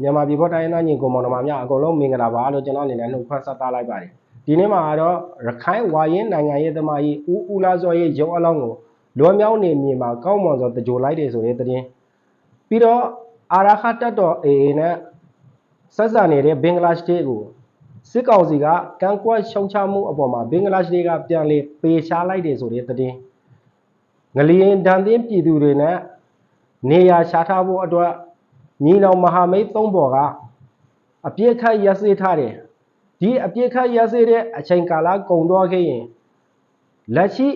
မြန်မာပြည်ပေါ်တိုင်းရင်းသားညီကိုမောင်နှမများအကုန်လုံးမင်္ဂလာပါလို့ကျွန်တော်အနေနဲ့နှုတ်ခွန်းဆက်သလိုက်ပါတယ်ဒီနေ့မှာတော့ရခိုင်ဝါရင်နိုင်ငံရေးသမားကြီးဦးဦးလာစောရဲ့ရုံအလောင်းကိုလွန်မြောက်နေမြေမှာကောင်းမွန်စွာတကြိုလိုက်တယ်ဆိုတဲ့သတင်းပြီးတော့အာရခတ်တော်အေအေနဲ့ဆက်ဆံနေတဲ့ဘင်္ဂလားဒေ့ရှ်ကိုစစ်ကောင်စီကကန့်ကွက်ရှုံချမှုအပေါ်မှာဘင်္ဂလားဒေ့ရှ်ကပြန်လေပေရှားလိုက်တယ်ဆိုတဲ့သတင်းငလျင်ဒဏ်သင်းပြည်သူတွေနဲ့နေရာရှားထားဖို့အတွက် ညီနောင်မဟာမိတ်သုံးဘော်ကအပြစ်ခတ်ရက်စေးထားတယ်ဒီအပြစ်ခတ်ရက်စေးတဲ့အချိန်ကာလကုန်သွားခဲ့ရင်လက်ရှိ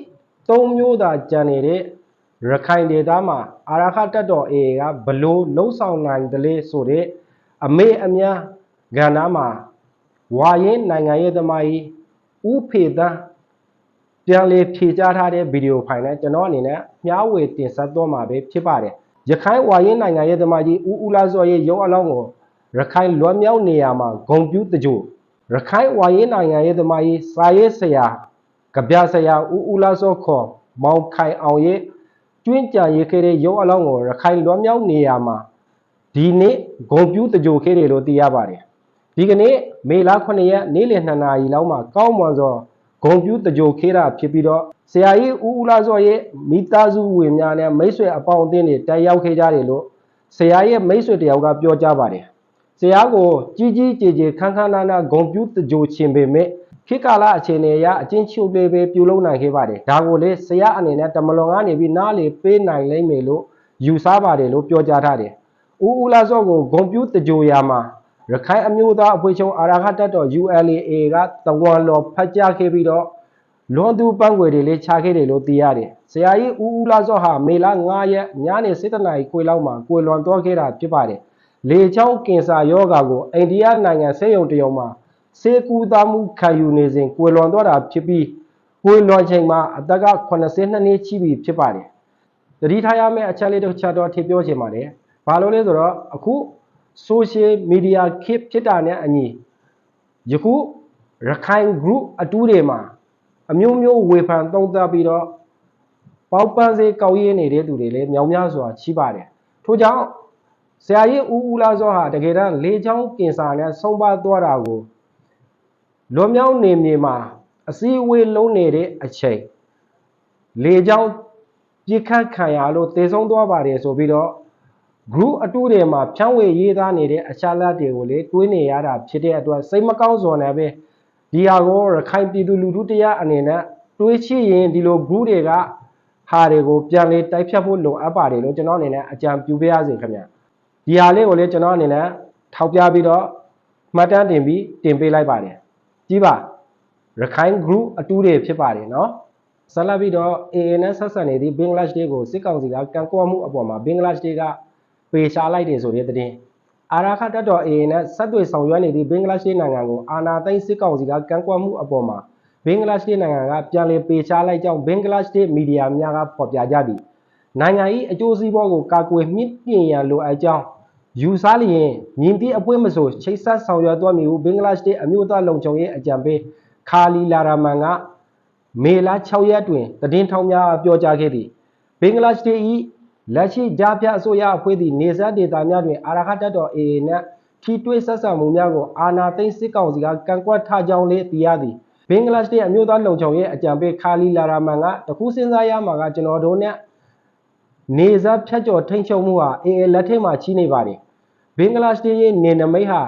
သုံးမျိုးသာကြံနေတဲ့ရခိုင်ဒေသမှာအာရခတက်တော် AA ကဘလို့လှုပ်ဆောင်နိုင်တယ်လေဆိုတဲ့အမေအများကဏ္ဍမှာဝါရင်နိုင်ငံရေးသမားကြီးဥဖေသန်းပြန်လေဖြေကြားထားတဲ့ဗီဒီယိုဖိုင်နဲ့ကျွန်တော်အနေနဲ့မျှဝေတင်ဆက်သွားမှာပဲဖြစ်ပါတယ် ရခိုင်ဝါရင်နိုင်ငံရေးသမားကြီးဦးဦးလာစောရဲ့ရုပ်အလောင်းကိုရခိုင်လွမ်းမြောက်နေရာမှာဂုံပြူးတကြိုရခိုင်ဝါရင်နိုင်ငံရေးသမားကြီးစာရေးဆရာကဗျာဆရာဦးဦးလာစောခေါ်မောင်ခိုင်အောင်ရဲ့ကျွင်းကြံရေးခဲ့တဲ့ရုပ်အလောင်းကိုရခိုင်လွမ်းမြောက်နေရာမှာဒီနေ့ဂုံပြူးတကြိုခဲ့တယ်လို့သိရပါတယ်ဒီကနေ့မေလ9ရက်နေ့လယ်2နာရီလောက်မှာကောင်းမွန်စွာ ဂုံပြူးတကြိုခေးတာဖြစ်ပြီးတော့ဆရာကြီးဦးဦးလာစောရဲ့မိသားစုဝင်များနဲ့မိတ်ဆွေအပေါင်းအသင်းတွေတက်ရောက်ခဲ့ကြတယ်လို့ဆရာရဲ့မိတ်ဆွေတယောက်ကပြောကြားပါတယ်ဆရာကိုကြီးကြီးကျယ်ကျယ်ခန်းခန်းနာနာဂုံပြူးတကြိုခြင်းပေမဲ့ခေတ်ကာလအခြေအနေအရအချင်းချုပ်လေးပဲပြုလုပ်နိုင်ခဲ့ပါတယ်ဒါကိုလေဆရာအနေနဲ့တမလွန်ကနေပြီးနားလေပေးနိုင်လိမ့်မယ်လို့ယူဆပါတယ်လို့ပြောကြားထားတယ်ဦးဦးလာစောကိုဂုံပြူးတကြိုရာမှာ ရခိုင်အမျိုးသားအဖွဲ့ချုပ်အာရခတက်တော် ULA ကတဝန်လော်ဖတ်ကြားခဲ့ပြီးတော့လွန်သူပန်းွယ်တွေလေးခြားခဲ့တယ်လို့သိရတယ်။ဆရာကြီးဦးဦးလာစောဟာမေလ9ရက်ညနေ7:00နာရီခွေလောက်မှာကွေလွန်သွားခဲ့တာဖြစ်ပါတယ်။လေချောင်းကင်ဆာယောဂါကိုအိန္ဒိယနိုင်ငံဆေးရုံတရုံမှာဆေးကူသားမှုခံယူနေစဉ်ကွေလွန်သွားတာဖြစ်ပြီးကွေလွန်ချိန်မှာအသက်က82နှစ်ရှိပြီဖြစ်ပါတယ်။တတိထားရမယ့်အချက်လေးတစ်ချက်တော့ထည့်ပြောချင်ပါတယ်။ဘာလို့လဲဆိုတော့အခု social media ခေတ်ဖြစ်တာနဲ့အညီယခုရခိုင် group အတူတွေမှာအမျိုးမျိုးဝေဖန်သုံးသပ်ပြီးတော့ပေါပန်းစေးကောက်ရင်းနေတဲ့သူတွေလည်းမြောင်များစွာရှိပါတယ်ထို့ကြောင့်ဆရာကြီးဦးဦးလာစောဟာတကယ်တမ်းလေချောင်းကင်ဆာနဲ့ဆုံးပါသွားတာကိုလွန်မြောက်နေမြေမှာအစည်းအဝေးလုံးနေတဲ့အချိန်လေချောင်းပြစ်ခတ်ခံရလို့သေဆုံးသွားပါတယ်ဆိုပြီးတော့ group အတူတွေမှာဖြန့်ဝေရေးသားနေတဲ့အချာလတ်တွေကိုလေတွေးနေရတာဖြစ်တဲ့အတွက်စိတ်မကောင်းစွာနဲ့ပဲဒီဟာကိုရခိုင်ပြည်သူလူထုတရားအနေနဲ့တွေးချိရင်ဒီလို group တွေကဟာတွေကိုပြန်လေတိုက်ဖြတ်ဖို့လိုအပ်ပါတယ်လို့ကျွန်တော်အနေနဲ့အကြံပြုပေးရစေခင်ဗျဒီဟာလေးကိုလေကျွန်တော်အနေနဲ့ထောက်ပြပြီးတော့မှတ်တမ်းတင်ပြီးတင်ပေးလိုက်ပါတယ်ကြီးပါရခိုင် group အတူတွေဖြစ်ပါတယ်နော်ဆက်လက်ပြီးတော့ AA နဲ့ဆက်ဆံနေသည့်ဘင်္ဂလားဒေ့ရှ်ကိုစစ်ကောင်စီကကန့်ကွက်မှုအပေါ်မှာဘင်္ဂလားဒေ့ရှ်က ပေရှားလိုက်တယ်ဆိုတဲ့သတင်းအာရခတက်တော် AA နဲ့ဆက်သွယ်ဆောင်ရွက်နေသည့်ဘင်္ဂလားဒေ့ရှ်နိုင်ငံကိုအာဏာသိမ်းစစ်ကောင်စီကကန့်ကွက်မှုအပေါ်မှာဘင်္ဂလားဒေ့ရှ်နိုင်ငံကပြန်လည်ပေရှားလိုက်ကြောင်းဘင်္ဂလားဒေ့ရှ်မီဒီယာများကဖော်ပြကြသည်နိုင်ငံ၏အကျိုးစီးပွားကိုကာကွယ်မြင့်တင်ရန်လိုအပ်ကြောင်းယူဆလျင်မြင်သည့်အပွဲမဆိုချိတ်ဆက်ဆောင်ရွက်သွားမည်ဟုဘင်္ဂလားဒေ့ရှ်အမျိုးသားလုံခြုံရေးအကြံပေးခါလီလာရာမန်ကမေလ6ရက်တွင်တည်င်းထောင်များပြောကြားခဲ့သည်ဘင်္ဂလားဒေ့ရှ်၏ လက်ရှိဂျာပြအစိုးရအဖွဲ့သည့်နေဆက်ဒေသများတွင်အာရခတက်တော် AA နှင့်ထီတွဲဆက်ဆံမှုများကိုအာဏာသိမ်းစစ်ကောင်စီကကန့်ကွက်ထားကြောင်းလည်းသိရသည်ဘင်္ဂလားဒေ့ရှ်အမျိုးသားလုံခြုံရေးအကြံပေးခါလီလာရာမန်ကတခုစဉ်းစားရမှာကကျွန်တော်တို့နဲ့နေဆက်ဖြတ်ကျော်ထိန်ချုပ်မှုဟာ AA လက်ထက်မှာကြီးနေပါတယ်ဘင်္ဂလားဒေ့ရှ်ရဲ့နေနမိတ်ဟာ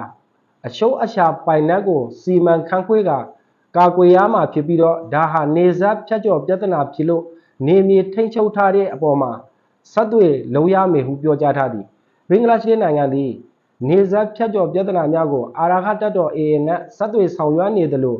အရှုံးအရှာပိုင်နက်ကိုစီမံခန့်ခွဲကကာကွယ်ရမှာဖြစ်ပြီးတော့ဒါဟာနေဆက်ဖြတ်ကျော်ပြဿနာဖြစ်လို့နေမြေထိန်ချုပ်ထားတဲ့အပေါ်မှာ ဆက်သွယ်လုံရမယ်ဟုပြောကြားထားသည်ဘင်္ဂလားဒေ့ရှ်နိုင်ငံသည်နေဆက်ဖြတ်ကျော်ပြဿနာများကိုအာရခတက်တော် AA နဲ့ဆက်သွယ်ဆောင်ရွက်နေသလို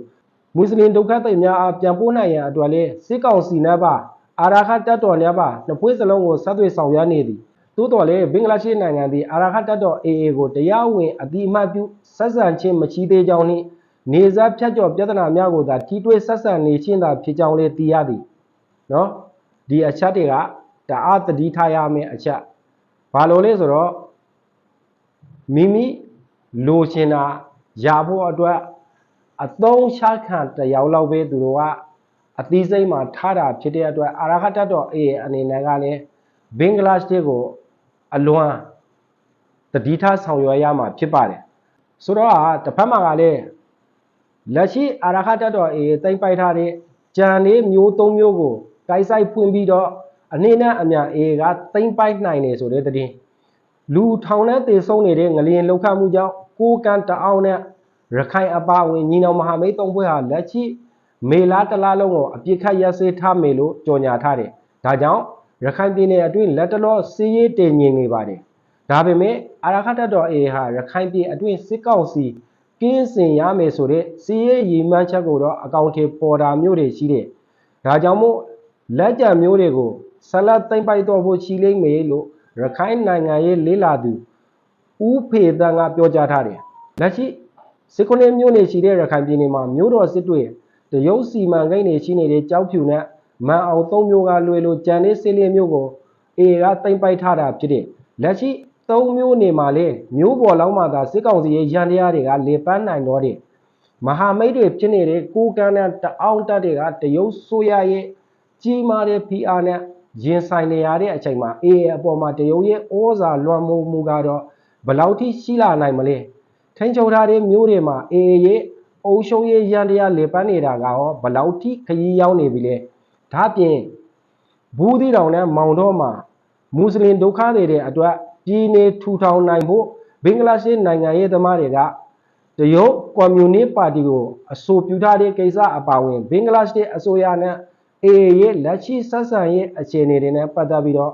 မွတ်စလင်ဒုက္ခသည်များအားပြန်ပို့နိုင်ရန်အတွက်လည်းစစ်ကောင်စီနှင့်ပါအာရခတက်တော်များပါနှစ်ဖွဲ့စလုံးကိုဆက်သွယ်ဆောင်ရွက်နေသည်သို့တော်လည်းဘင်္ဂလားဒေ့ရှ်နိုင်ငံသည်အာရခတက်တော် AA ကိုတရားဝင်အတိအမှတ်ပြုဆက်ဆံခြင်းမရှိသေးကြောင်းနှင့်နေဆက်ဖြတ်ကျော်ပြဿနာများကိုသာထိတွေ့ဆက်ဆံနေခြင်းသာဖြစ်ကြောင်းလည်းသိရသည်နော်ဒီအချက်တွေက တအားတတိထားရမယ့်အချက်ဘာလို့လဲဆိုတော့မိမိလိုချင်တာရဖို့အတွက်အသုံးချခံတယောက်လောက်ပဲသူတို့ကအသီးစိတ်မှာထားတာဖြစ်တဲ့အတွက်အာရခတတ်တော်အေအနေနဲ့ကလည်းဘင်္ဂလားဒေ့ရှ်ကိုအလွန်တတိထားဆောင်ရွက်ရမှာဖြစ်ပါတယ်ဆိုတော့ဟာတစ်ဖက်မှာကလည်းလက်ရှိအာရခတ်တပ်တော်အေးတိမ့်ပိုက်ထားတဲ့ကြံလေးမျိုးသုံးမျိုးကိုတိုက်ဆိုင်ဖွင့်ပြီးတော့ အနေနဲ့အမြန်အေးကတိမ့်ပိုက်နိုင်တယ်ဆိုတဲ့သတင်းလူထောင်နဲ့တေဆုံးနေတဲ့ငလျင်လောက်ခတ်မှုကြောင့်ကိုကန်တအောင်နဲ့ရခိုင်အပါအဝင်ညီနောင်မဟာမိတ်သုံးဖွဲ့ဟာလက်ရှိမေလာတလားလုံးကိုအပြစ်ခတ်ရစေထားမယ်လို့ကြေညာထားတယ်။ဒါကြောင့်ရခိုင်ပြည်နယ်အတွင်းလက်တလောစီးရေးတည်ငြိမ်နေပါတယ်။ဒါပေမဲ့အာရခတ်တပ်တော်အေဟာရခိုင်ပြည်အတွင်းစစ်ကောင်စီကင်းစင်ရမယ်ဆိုတဲ့စီးရေးရည်မှန်းချက်ကိုတော့အကောင့်ထဲပေါ်တာမျိုးတွေရှိတယ်။ဒါကြောင့်မို့လက်ကြံမျိုးတွေကို ဆက်လက်သိမ့်ပိုက်တော့ဖို့ရှိလိမ့်မယ်လို့ရခိုင်နိုင်ငံရေးလေးလာသူဦးဖေတန်ကပြောကြားထားတယ်။လက်ရှိစစ်ကုနေမျိုးနေရှိတဲ့ရခိုင်ပြည်နယ်မှာမျိုးတော်စစ်တွေတရုတ်စီမံကိန်းတွေရှိနေတဲ့ကြောက်ဖြူနဲ့မန်အောင်သုံးမျိုးကလွယ်လို့ကြံနေစစ်လေးမျိုးကိုအေကတိမ့်ပိုက်ထားတာဖြစ်တဲ့လက်ရှိသုံးမျိုးနေမှာလေမျိုးပေါ်လောင်းမှသာစစ်ကောင်စီရဲ့ရန်တရားတွေကလေပန်းနိုင်တော့တယ်မဟာမိတ်တွေဖြစ်နေတဲ့ကိုကန်းနဲ့တအောင်တက်တွေကတရုတ်ဆိုရရဲ့ကြီးမားတဲ့ PR နဲ့ ရင်ဆိုင်နေရတဲ့အချိန်မှာအေအပေါ်မှာတရုတ်ရဲ့ဩဇာလွှမ်းမိုးမှုကတော့ဘယ်လောက်ထိရှိလာနိုင်မလဲထိန်ချုပ်ထားတဲ့မျိုးတွေမှာအေရဲ့အုံရှုံးရဲ့ရန်တရားလေပန်းနေတာကရောဘယ်လောက်ထိခရီးရောက်နေပြီလဲဒါပြင်ဘူးသီးတောင်နဲ့မောင်တော့မှာမွတ်စလင်ဒုက္ခတွေတဲ့အတွက်ပြည်နေထူထောင်နိုင်ဖို့ဘင်္ဂလားဒေ့ရှ်နိုင်ငံရဲ့သမားတွေကတရုတ်ကွန်မြူနစ်ပါတီကိုအဆိုပြုထားတဲ့ကိစ္စအပါအဝင်ဘင်္ဂလားဒေ့ရှ်အစိုးရနဲ့ AA ရဲ့လက်ရှိဆက်ဆံရေးအခြေအနေတွေနဲ့ပတ်သက်ပြီးတော့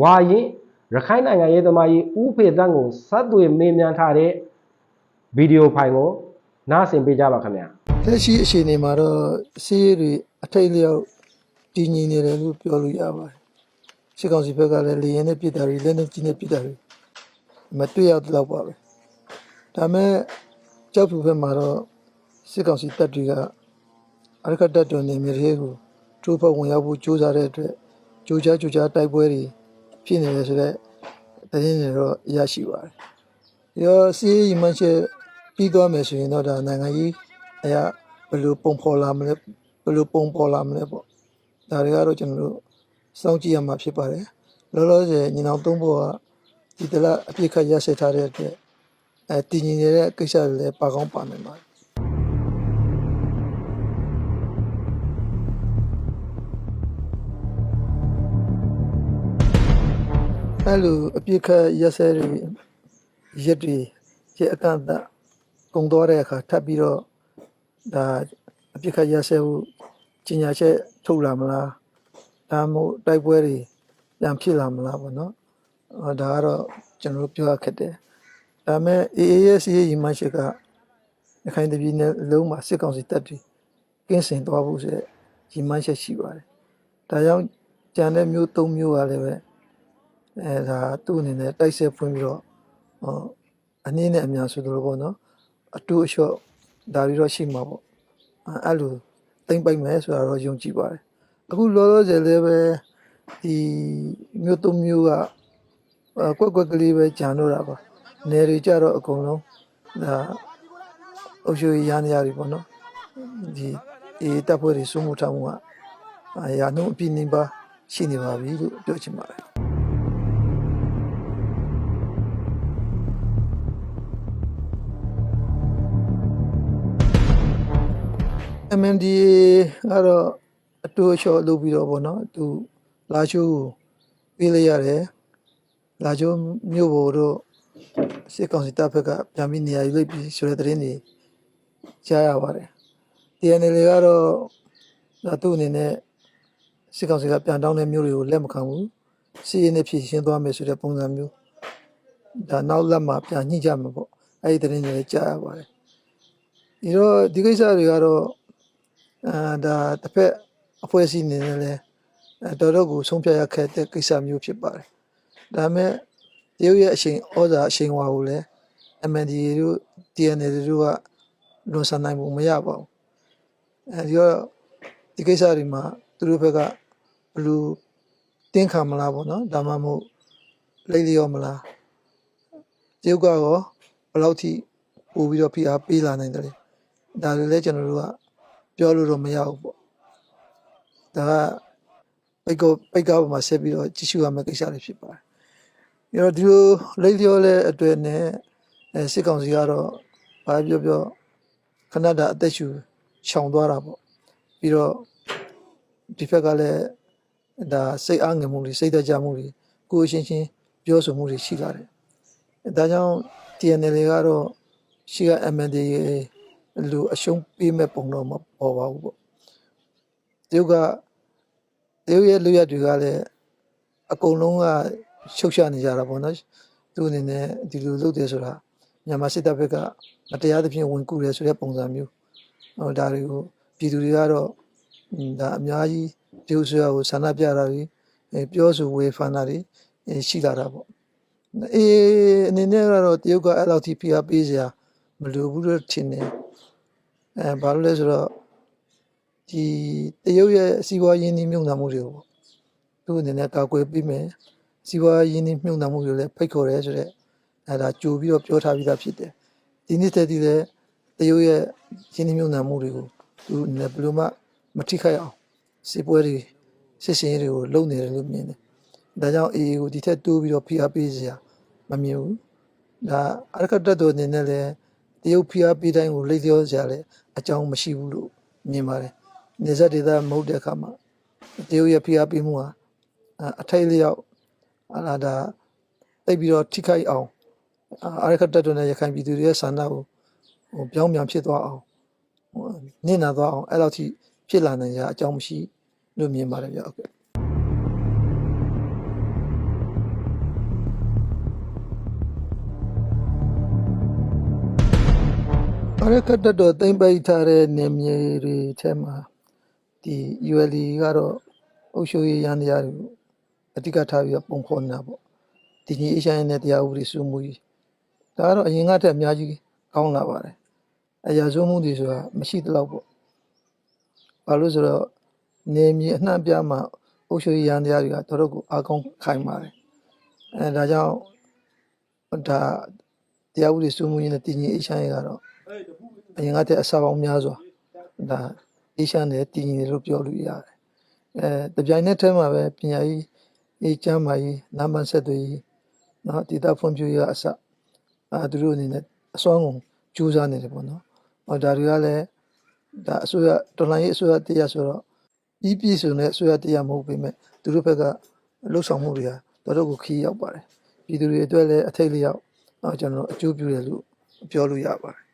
ဝါရင်ရခိုင်နိုင်ငံရေးသမားကြီးဦးဖေတန်းကိုဆက်သွယ်မေးမြန်းထားတဲ့ဗီဒီယိုဖိုင်ကိုနားဆင်ပေးကြပါခင်ဗျာလက်ရှိအခြေအနေမှာတော့စီးရီတွေအထိတ်လျောက်တည်ငြိမ်နေတယ်လို့ပြောလို့ရပါတယ်စစ်ကောင်စီဘက်ကလည်းလေရင်နဲ့ပြည်တာတွေလက်နဲ့ကြီးနဲ့ပြည်တာတွေမတွေ့ရတော့ပါပဲဒါမဲ့ကြောက်ဖြူဘက်မှာတော့စစ်ကောင်စီတပ်တွေကအရကတပ်တော်နေမြေတွေကို ထိုးဖောက်ဝင်ရောက်ဖို့ကြိုးစားတဲ့အတွက်ကြိုးချကြိုးချတိုက်ပွဲတွေဖြစ်နေတယ်ဆိုတော့သတင်းတွေတော့ရရှိပါတယ်ရောစီးရီမှန်းချက်ပြီးသွားမယ်ဆိုရင်တော့ဒါနိုင်ငံကြီးအရာဘယ်လိုပုံဖော်လာမလဲဘယ်လိုပုံဖော်လာမလဲပေါ့ဒါတွေကတော့ကျွန်တော်တို့စောင့်ကြည့်ရမှာဖြစ်ပါတယ်လောလောဆယ်ညီနောင်သုံးဖို့ကဒီတလားအပြစ်ခတ်ရရှိထားတဲ့အတွက်အဲတည်ငြိမ်နေတဲ့ကိစ္စတွေလည်းပါကောင်းပါနိုင်ပါတယ် အဲ့လိုအပြစ်ခတ်ရက်စဲတွေရက်တွေရဲ့အကန့်အသတ်ကုံသွားတဲ့အခါထပ်ပြီးတော့ဒါအပြစ်ခတ်ရက်စဲဖို့ကြီးညာချက်ထုတ်လာမလားဒါမှမဟုတ်တိုက်ပွဲတွေပြန်ဖြစ်လာမလားပေါ့နော်အော်ဒါကတော့ကျွန်တော်တို့ပြောရခက်တယ်ဒါပေမဲ့ AAS ရဲ့ညီမရှိကရခိုင်တပြည်နယ်လုံးမှာစစ်ကောင်စီတပ်တွေကင်းစင်သွားဖို့ဆိုတဲ့ညီမရှိရှိပါတယ်ဒါကြောင့်ကြံတဲ့မျိုး၃မျိုးကလည်းပဲ အဲဒါသူ့အနေနဲ့တိုက်ဆက်ဖွင့်ပြီးတော့ဟောအနည်းနဲ့အများဆိုလိုပေါ့နော်အတူအလျှော့ဒါတွေတော့ရှိမှာပေါ့အဲအဲ့လိုတိမ့်ပိုက်မယ်ဆိုတာတော့ယုံကြည်ပါတယ်အခုလောလောဆယ်လည်းပဲဒီမျိုးသုံးမျိုးကအဲကွက်ကွက်ကလေးပဲကြံတော့တာပါနယ်တွေကြတော့အကုန်လုံးဒါအုပ်ချုပ်ရေးရန်ရတွေပေါ့နော်ဒီအေးတပ်ဖွဲ့တွေစုမှုထားမှုကအာရာနှုန်းအပြည့်နေပါရှိနေပါပြီလို့ပြောချင်ပါတယ် MNDA ကတော့အတူအချော်လုပ်ပြီးတော့ဗောနော်သူလာချိုးကိုပေးလိုက်ရတယ်လာချိုးမြို့ပေါ်တို့စစ်ကောင်စီတပ်ဖက်ကပြန်ပြီးနေရာယူလိုက်ပြီးဆိုတဲ့သတင်းတွေကြားရပါတယ် TNL ကတော့ဒါသူ့အနေနဲ့စစ်ကောင်စီကပြန်တောင်းတဲ့မြို့တွေကိုလက်မခံဘူးစီးရင်နဲ့ဖြည့်ရှင်းသွားမယ်ဆိုတဲ့ပုံစံမျိုးဒါနောက်လက်မှာပြန်ညှိကြမှာပေါ့အဲ့ဒီသတင်းတွေလည်းကြားရပါတယ်ဒီတော့ဒီကိစ္စတွေကတော့ အာဒါတစ်ဖက်အဖွဲ့အစည်းအနေနဲ့လည်းအဲတော်တော်ကိုဆုံးဖြတ်ရခဲ့တဲ့ကိစ္စမျိုးဖြစ်ပါတယ်။ဒါပေမဲ့တရုတ်ရဲ့အချိန်ဩဇာအချိန်ဝါကိုလည်း MNDA တို့ TNL တို့ကလွန်ဆန်နိုင်မှုမရပါဘူး။အဲဒီတော့ဒီကိစ္စတွေမှာသူတို့ဘက်ကဘယ်လိုတင်းခံမလားပေါ့နော်။ဒါမှမဟုတ်လိမ့်လျောမလား။တရုတ်ကရောဘယ်လောက်ထိပို့ပြီးတော့ဖိအားပေးလာနိုင်တယ်လဲ။ဒါတွေလည်းကျွန်တော်တို့က ပြောလို့တော့မရဘူးပေါ့ဒါကပိတ်ကောပိတ်ကောပေါ်မှာဆက်ပြီးတော့ကြည့်ရှုရမယ့်ကိစ္စတွေဖြစ်ပါတယ်ပြီးတော့ဒီလိုလိတ်လျောတဲ့အတွက်နဲ့အဲစစ်ကောင်စီကတော့ဘာပြောပြောခဏတာအသက်ရှူရှောင်သွားတာပေါ့ပြီးတော့ဒီဘက်ကလည်းဒါစိတ်အားငယ်မှုတွေစိတ်တကြမှုတွေကိုယ်အချင်းချင်းပြောဆိုမှုတွေရှိလာတယ်ဒါကြောင့် TNL ကတော့ရှိက MNDA လူအရှုံးပေးမဲ့ပုံတော့မပေါ်ပါဘူးပေါ့တရုတ်ကတရုတ်ရဲ့လူရတွေကလည်းအကုန်လုံးကရှုပ်ရှားနေကြတာပေါ့နော်သူအနေနဲ့ဒီလိုလုပ်တယ်ဆိုတာမြန်မာစစ်တပ်ဘက်ကမတရားသဖြင့်ဝင်ကူတယ်ဆိုတဲ့ပုံစံမျိုးဟိုဒါတွေကိုပြည်သူတွေကတော့ဟွန်းဒါအများကြီးတရုတ်ဆွေကိုဆန္ဒပြတာတွေအဲပြောဆိုဝေဖန်တာတွေအဲရှိလာတာပေါ့အေးအနေနဲ့ကတော့တရုတ်ကအဲ့လောက်ထိဖိအားပေးစရာမလိုဘူးလို့ထင်တယ် အဲဘာလို့လဲဆိုတော့ဒီတရုတ်ရဲ့စီးပွားရေးနှိမ့်မြုံနှံမှုတွေကိုပေါ့သူ့အနေနဲ့ကာကွယ်ပေးမယ်စီးပွားရေးနှိမ့်မြုံနှံမှုတွေလည်းဖိတ်ခေါ်ရဲဆိုတော့အဲဒါကြိုပြီးတော့ပြောထားပြီးသားဖြစ်တယ်ဒီနေ့တည်းတည်းလည်းတရုတ်ရဲ့ရင်းနှီးမြုံနှံမှုတွေကိုသူအနေနဲ့ဘယ်လိုမှမထိခိုက်အောင်စီးပွားတွေစစ်စင်ရေးတွေကိုလုပ်နေတယ်လို့မြင်တယ်ဒါကြောင့် AA ကိုဒီထက်တိုးပြီးတော့ဖိအားပေးစရာမမြင်ဘူးဒါအရကတတ်တော်အနေနဲ့လည်းတရုတ်ဖိအားပေးတိုင်းကိုလိတ်ပြောစရာလည်း အကြောင်းမရှိဘူးလို့မြင်ပါတယ်နေဆက်ဒေသမဟုတ်တဲ့အခါမှာတရုတ်ရဲ့ဖိအားပေးမှုဟာအအထိုက်လျောက်အလားဒါတိတ်ပြီးတော့ထိခိုက်အောင်အာရကတတ်တော်နဲ့ရခိုင်ပြည်သူတွေရဲ့ဆန္ဒကိုဟိုပြောင်းပြန်ဖြစ်သွားအောင်ဟိုနင့်နာသွားအောင်အဲ့လောက်ထိဖြစ်လာနိုင်ကြအကြောင်းမရှိလို့မြင်ပါတယ်ဗျဟုတ်ကဲ့ ရကတတ်တော်တိမ့်ပိတ်ထားတဲ့နေမြေတွေထဲမှာဒီ ULE ကတော့အုပ်ချုပ်ရေးရန်တရားတွေကိုအဓိကထားပြီးတော့ပုံဖော်နေတာပေါ့ဒီကြီးအေးရှိုင်းနဲ့တရားဥပဒေစိုးမှုကြီးဒါကတော့အရင်ကတည်းကအများကြီးကောင်းလာပါတယ်အရာစိုးမှုတွေဆိုတာမရှိသလောက်ပေါ့ဘာလို့ဆိုတော့နေမြေအနှံ့ပြားမှာအုပ်ချုပ်ရေးရန်တရားတွေကတော်တော်ကိုအားကောင်းခိုင်ပါတယ်အဲဒါကြောင့်ဒါတရားဥပဒေစိုးမှုကြီးနဲ့တည်ငြိမ်အေးရှိုင်းရေးကတော့ အရင်ကတည်းအစာပေါင်းများစွာဒါအေးရှားနဲ့တည်ငြိမ်တယ်လို့ပြောလို့ရတယ်အဲတပြိုင်နက်တည်းမှာပဲပညာရေးအေးချမ်းမာရေးနာမန်ဆက်တွေရေးနော်ဒေတာဖွံ့ဖြိုးရေးကအစအာသူတို့အနေနဲ့အစွမ်းကုန်ကြိုးစားနေတယ်ပေါ့နော်ဟောဒါတွေကလည်းဒါအစိုးရတော်လှန်ရေးအစိုးရတရားဆိုတော့ပြီးပြည့်စုံတဲ့အစိုးရတရားမဟုတ်ပေမဲ့သူတို့ဘက်ကလှုပ်ဆောင်မှုတွေဟာတော်တော်ကိုခီးရောက်ပါတယ်ပြည်သူတွေအတွက်လည်းအထိတ်လျောက်အော်ကျွန်တော်တို့အကျိုးပြုတယ်လို့ပြောလို့ရပါတယ်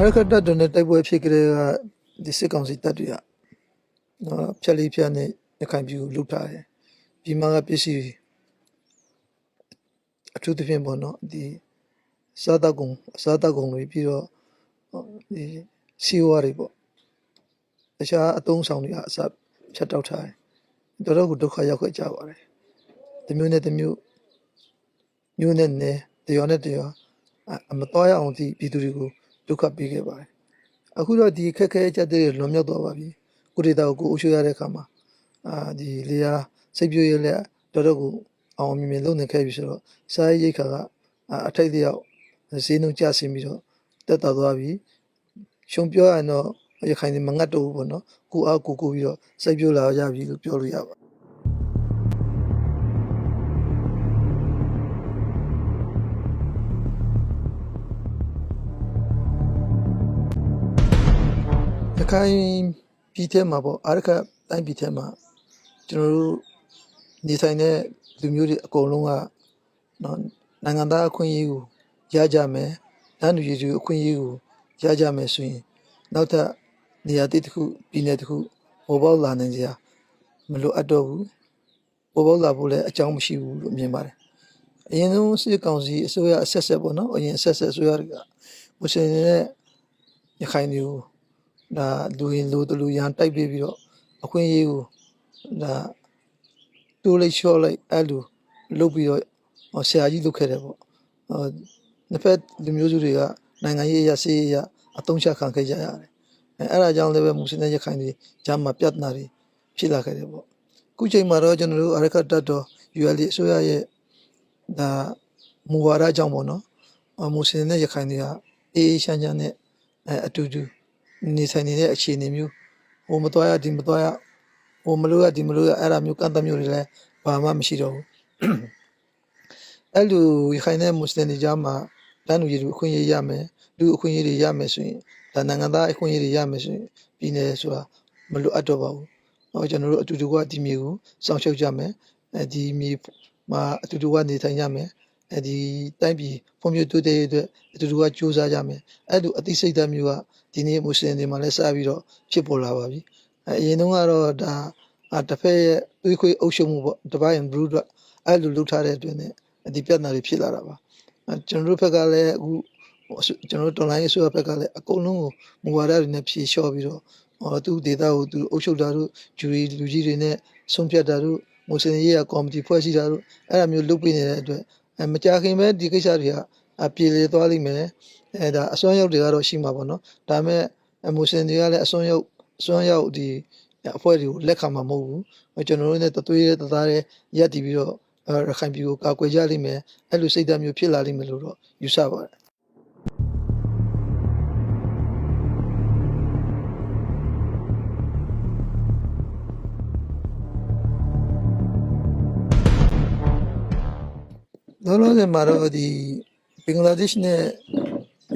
ရကတတ်တဲ့နဲ့တိုက်ပွဲဖြစ်ကြတဲ့ကဒီစစ်ကောင်စီတပ်တွေကနော်ဖြက်လေးဖြက်နဲ့ရခိုင်ပြည်ကိုလုထားတယ်ပြည်မကပစ္စည်းအထူးသဖြင့်ပေါ့နော်ဒီစားတောက်ကုန်အစားတောက်ကုန်တွေပြီးတော့ဒီစီဝါတွေပေါ့တခြားအသုံးဆောင်တွေကအစဖြတ်တောက်ထားတယ်တော်တော်ကိုဒုက္ခရောက်ခဲ့ကြပါတယ်ဒီမျိုးနဲ့ဒီမျိုးမျိုးနဲ့နဲ့တရောနဲ့တရောအမတော်ရအောင်ဒီပြည်သူတွေကို ဒုက္ခပေးခဲ့ပါတယ်အခုတော့ဒီခက်ခဲကြတဲ့လွန်မြောက်သွားပါပြီကိုဒေတာကိုကိုအုပ်ချုပ်ရတဲ့အခါမှာအာဒီလေယာစိတ်ပြည့်ရလက်တော်တော်ကိုအောင်မြင်မြင်လုပ်နေခဲ့ပြီဆိုတော့စားရိတ်ခါကအအထိုက်တယောက်ဈေးနှုန်းကျဆင်းပြီးတော့တက်တာသွားပြီရှုံပြောရရင်တော့ရခိုင်နေမငတ်တော့ဘူးပေါ့နော်ကိုအားကိုကိုပြီးတော့စိတ်ပြလာရပြီလို့ပြောလို့ရပါ ရခိုင်ပြည်ထဲမှာပေါ့အာရခတိုင်းပြည်ထဲမှာကျွန်တော်တို့နေထိုင်တဲ့လူမျိုးတွေအကုန်လုံးကနော်နိုင်ငံသားအခွင့်အရေးကိုရကြမယ်။တိုင်းလူကြီးတွေအခွင့်အရေးကိုရကြမယ်ဆိုရင်နောက်ထပ်နေရာတစ်ခုပြည်နယ်တစ်ခုပေါ်ပေါက်လာနိုင်စရာမလိုအပ်တော့ဘူး။ပေါ်ပေါက်လာဖို့လည်းအကြောင်းမရှိဘူးလို့မြင်ပါတယ်။အရင်ဆုံးစစ်ကောင်စီအစိုးရအဆက်ဆက်ပေါ့နော်။အရင်အဆက်ဆက်အစိုးရတွေကမွတ်စလင်တွေနဲ့ရခိုင်တွေကို ဒါလူရင်လူတလူရန်တိုက်ပေးပြီးတော့အခွင့်အရေးကိုဒါတိုးလိုက်လျှော့လိုက်အဲ့လိုလုပ်ပြီးတော့ဟောဆရာကြီးလုပ်ခဲ့တယ်ပေါ့ဟောနှစ်ဖက်လူမျိုးစုတွေကနိုင်ငံရေးအရစေးအရအတုံးချခံခဲ့ကြရတယ်အဲအဲ့ဒါကြောင့်လည်းပဲမွတ်စလင်ရခိုင်တွေဂျာမှာပြဿနာတွေဖြစ်လာခဲ့တယ်ပေါ့အခုချိန်မှာတော့ကျွန်တော်တို့အရကတတ်တော် UL အစိုးရရဲ့ဒါမူဝါဒကြောင့်ပေါ့နော်အမွတ်စလင်နဲ့ရခိုင်တွေကအေးအေးချမ်းချမ်းနဲ့အဲအတူတူ နေဆိုင်နေတဲ့အခြေအနေမျိုးဟိုမတော်ရဒီမတော်ရဟိုမလို့ရဒီမလို့ရအဲ့ဒါမျိုးကန့်သတ်မျိုးတွေလည်းဘာမှမရှိတော့ဘူးအဲ့လိုရခိုင်နဲ့မွတ်စလင်တွေကြားမှာတန်းလူကြီးလူအခွင့်အရေးရမယ်လူအခွင့်အရေးတွေရမယ်ဆိုရင်ဒါနိုင်ငံသားအခွင့်အရေးတွေရမယ်ဆိုရင်ပြည်နယ်ဆိုတာမလိုအပ်တော့ပါဘူးဟောကျွန်တော်တို့အတူတူကဒီမျိုးကိုစောင့်ရှောက်ကြမယ်အဲဒီမျိုးမှာအတူတူကနေထိုင်ကြမယ်အဲဒီတိုင်းပြည်ဖွံ့ဖြိုးတိုးတက်ရေးအတွက်အတူတူကကြိုးစားကြမယ်အဲ့လိုအသိစိတ်ဓာတ်မျိုးက ဒီနေ့မွတ်စလင်တွေမှာလည်းစပြီးတော့ဖြစ်ပေါ်လာပါပြီအဲအရင်တုန်းကတော့ဒါအတစ်ဖက်ရဲ့သွေးခွေးအုပ်ရှုံမှုပေါ့တပိုင်း brew အတွက်အဲ့လိုလုပ်ထားတဲ့အတွက်နဲ့ဒီပြဿနာတွေဖြစ်လာတာပါအဲကျွန်တော်တို့ဘက်ကလည်းအခုဟိုအစိုးကျွန်တော်တို့တော်လိုင်းအစိုးရဘက်ကလည်းအကုန်လုံးကိုမူဝါဒတွေနဲ့ဖြေလျှော့ပြီးတော့ဟောသူဒေတာကိုသူအုပ်ချုပ်တာတို့ဂျူရီလူကြီးတွေနဲ့ဆုံးဖြတ်တာတို့မွတ်စလင်ရေးရာကော်မတီဖွဲ့စည်းတာတို့အဲ့ဒါမျိုးလုပ်ပေးနေတဲ့အတွက်အဲမကြခင်ပဲဒီကိစ္စတွေကအ ပြေလေသွားလိမ့်မယ်အဲဒါအစွမ်းရောက်တွေကတော့ရှိမှာပေါ့နော်ဒါပေမဲ့အမွတ်စလင်တွေကလည်းအစွမ်းရောက်အစွမ်းရောက်ဒီအဖွဲ့တွေကိုလက်ခံမှာမဟုတ်ဘူးအဲကျွန်တော်တို့နဲ့တသွေးတသားတဲ့ရက်တည်ပြီးတော့အဲရခိုင်ပြည်ကိုကာကွယ်ကြလိမ့်မယ်အဲ့လိုစိတ်ဓာတ်မျိုးဖြစ်လာလိမ့်မယ်လို့တော့ယူဆပါတယ်လောလောဆယ်မှာတော့ဒီဘ င်္ဂလားဒေ့ရှ်နဲ့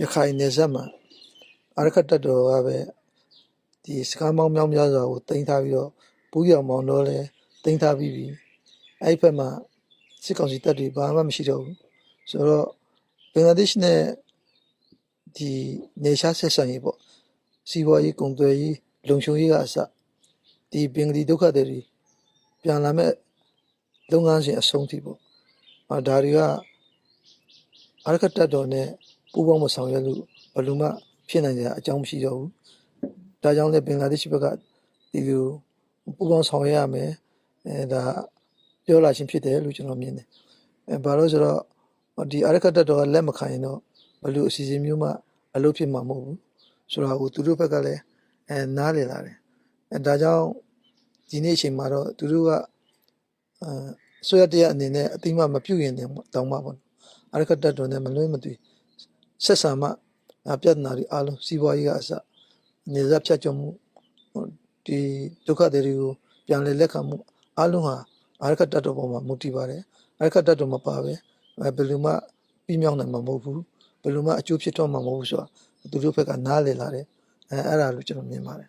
ရခိုင်နယ်စပ်မှာအာရခတ်တပ်တော်ကပဲဒီစကားမောင်းမြောင်းများစွာကိုတင်ထားပြီးတော့ပူးရောင်မောင်းတော့လဲတင်ထားပြီးပြီအဲ့ဒီဘက်မှာစစ်ကောင်စီတပ်တွေဘာမှမရှိတော့ဘူးဆိုတော့ဘင်္ဂလားဒေ့ရှ်နဲ့ဒီနေရှားဆက်ဆံရေးပေါ့စီးပွားရေးကုန်သွယ်ရေးလုံခြုံရေးကအစဒီဘင်္ဂလီဒုက္ခတွေပြန်လာမဲ့လုပ်ငန်းစဉ်အဆုံးထိပေါ့အာဒါတွေက အာရကတတ်တော်နဲ့ပူးပေါင်းမဆောင်ရွက်လို့ဘယ်လိုမှဖြစ်နိုင်ကြအကြောင်းမရှိတော့ဘူး။ဒါကြောင့်လည်းဘင်္ဂလားဒေ့ရှ်ဘက်ကဒီလိုပူးပေါင်းဆောင်ရွက်ရမယ်။အဲဒါပြောလာခြင်းဖြစ်တယ်လို့ကျွန်တော်မြင်တယ်။အဲဘာလို့ဆိုတော့ဒီအာရကတတ်တော်ကလက်မခံရင်တော့ဘယ်လိုအစီအစဉ်မျိုးမှအလုပ်ဖြစ်မှာမဟုတ်ဘူး။ဆိုတော့ဟိုသူတို့ဘက်ကလည်းအဲနားလည်လာတယ်။အဲဒါကြောင့်ဒီနေ့အချိန်မှာတော့သူတို့ကအဲဆွေရတရားအနေနဲ့အတိမမပြုတ်ရင်တောင်းပါပေါ့ အရကတတ်တော်နဲ့မလွဲမသွေဆက်ဆံမှအပြဿနာတွေအားလုံးစီးပွားရေးကအစနေဇက်ဖြတ်ကျော်မှုဟိုဒီဒုက္ခတွေကိုပြန်လည်လက်ခံမှုအားလုံးဟာအရကတတ်တော်ပေါ်မှာမူတည်ပါတယ်အရကတတ်တော်မပါပဲအဲဘယ်လိုမှပြီးမြောက်နိုင်မှာမဟုတ်ဘူးဘယ်လိုမှအကျိုးဖြစ်တော့မှာမဟုတ်ဘူးဆိုတာသူတို့ဘက်ကနားလည်လာတယ်အဲအဲ့ဒါလို့ကျွန်တော်မြင်ပါတယ်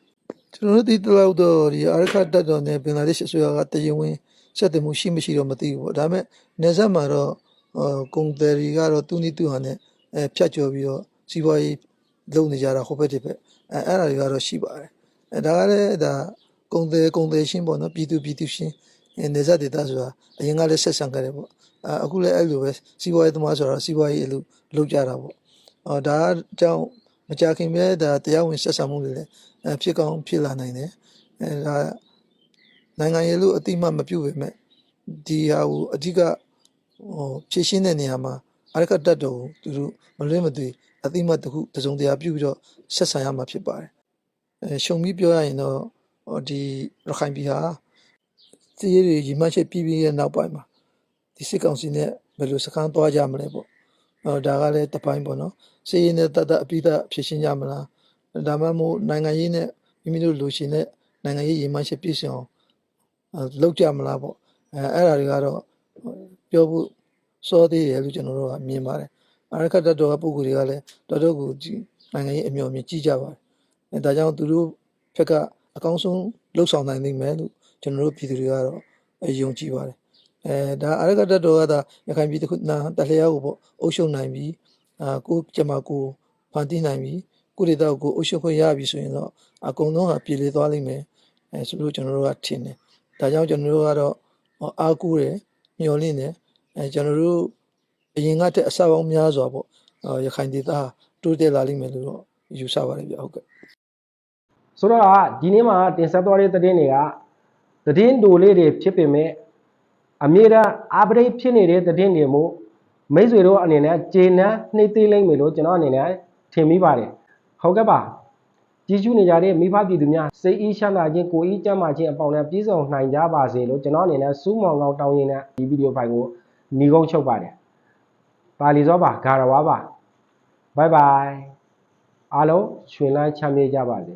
ကျွန်တော်တို့ဒီတလောက်တော့ဒီအာရခတ်တက်တော်နဲ့ဘင်္ဂလားဒေ့ရှ်အစိုးရကတရင်ဝင်ဆက်သွယ်မှုရှိမရှိတော့မသိဘူးပေါ့ဒါပေမဲ့နေဆက်မှာတော့အာ ကွန်တယ်ရီကတော့သူ့နည်းသူ့ဟာနဲ့အဲဖြတ်ကျော်ပြီးတော့စီးပွားရေးလုပ်နေကြတာဟိုဘက်ဒီဘက်အဲအဲ့ဒါတွေကတော့ရှိပါတယ်အဲဒါကလည်းဒါကွန်တယ်ကွန်တယ်ရှင်းပေါ့နော်ပြည်သူပြည်သူရှင်းအဲနေဆက်ဒေတာဆိုတာအရင်ကလည်းဆက်ဆံခဲ့တယ်ပေါ့အဲအခုလည်းအဲ့လိုပဲစီးပွားရေးသမားဆိုတော့စီးပွားရေးအလုပ်လုပ်ကြတာပေါ့အော်ဒါကကြောင့်မကြခင်ပဲဒါတရားဝင်ဆက်ဆံမှုတွေလည်းအဲဖြစ်ကောင်းဖြစ်လာနိုင်တယ်အဲဒါနိုင်ငံရေးလို့အတိအမတ်မပြုတ်ပေမဲ့ဒီဟာကိုအဓိက ဟိုဖြည့်ရှင်းတဲ့နေရာမှာအရကတတ်တော်ကိုသူတို့မလွဲမသွေအတိအမတ်တစ်ခုတစုံတရာပြုတ်ပြီးတော့ဆက်ဆံရမှာဖြစ်ပါတယ်အဲရှုံပြီးပြောရရင်တော့ဟိုဒီရခိုင်ပြည်ဟာစီးရီတွေရီမတ်ချက်ပြီးပြီးရဲ့နောက်ပိုင်းမှာဒီစစ်ကောင်စီနဲ့ဘယ်လိုစခန်းသွားကြမလဲပေါ့ဟောဒါကလည်းတစ်ပိုင်းပေါ့နော်စီးရီနဲ့တတ်တတ်အပိသဖြည့်ရှင်းကြမလားဒါမှမဟုတ်နိုင်ငံရေးနဲ့မိမိတို့လူရှင်နဲ့နိုင်ငံရေးရီမတ်ချက်ပြည့်စုံအောင်အဲလောက်ကြမလားပေါ့အဲအဲ့ဒါတွေကတော့ ပြောဖို့စောသေးတယ်လို့ကျွန်တော်တို့ကမြင်ပါတယ်အရကတတ်တော်ကပုံကိုယ်တွေကလည်းတော်တော်ကိုကြည့်နိုင်ငံရေးအမျှော်မြင်ကြည့်ကြပါတယ်အဲဒါကြောင့်သူတို့ဖက်ကအကောင်းဆုံးလှုပ်ဆောင်နိုင်နိုင်မယ်လို့ကျွန်တော်တို့ပြည်သူတွေကတော့အယုံကြည်ပါတယ်အဲဒါအရကတတ်တော်ကဒါရခိုင်ပြည်တစ်ခုနာတလျာကိုပေါ့အုပ်ရှုံနိုင်ပြီးအာကိုကျမကိုဖန်တီးနိုင်ပြီးကိုရီတော့ကိုအုပ်ရှုံခွင့်ရပြီဆိုရင်တော့အကုန်လုံးဟာပြည်လေသွားလိမ့်မယ်အဲဆိုလို့ကျွန်တော်တို့ကထင်တယ်ဒါကြောင့်ကျွန်တော်တို့ကတော့အားကိုးတယ် မျှော်လင့်တယ်အဲကျွန်တော်တို့အရင်ကတည်းကအစပေါင်းများစွာပေါ့အာရခိုင်ဒေသတိုးတက်လာလိမ့်မယ်လို့တော့ယူဆပါတယ်ဗျဟုတ်ကဲ့ဆိုတော့ဒီနေ့မှာတင်ဆက်သွားတဲ့သတင်းတွေကသတင်းတိုလေးတွေဖြစ်ပေမဲ့အမြဲတမ်းအပဒေဖြစ်နေတဲ့သတင်းတွေမို့မိတ်ဆွေတို့အနေနဲ့ဂျေနန်းနှိမ့်သိမ့်လိမ့်မယ်လို့ကျွန်တော်အနေနဲ့ထင်မိပါတယ်ဟုတ်ကဲ့ပါ ကြည်ကျူးနေကြတဲ့မိဖပြည်သူများစိတ်အေးချမ်းသာခြင်းကိုယ်အေးကျန်းမာခြင်းအပေါင်းနဲ့ပြည့်စုံနိုင်ကြပါစေလို့ကျွန်တော်အနေနဲ့စူးမောင်ကောင်းတောင်းရင်းနဲ့ဒီဗီဒီယိုဖိုင်ကိုညီကုန်းချုပ်ပါတယ်ပါလီစောပါဂါရဝါပါဘိုင်ဘိုင်အားလုံးရှင်လန်းချမ်းမြေ့ကြပါစေ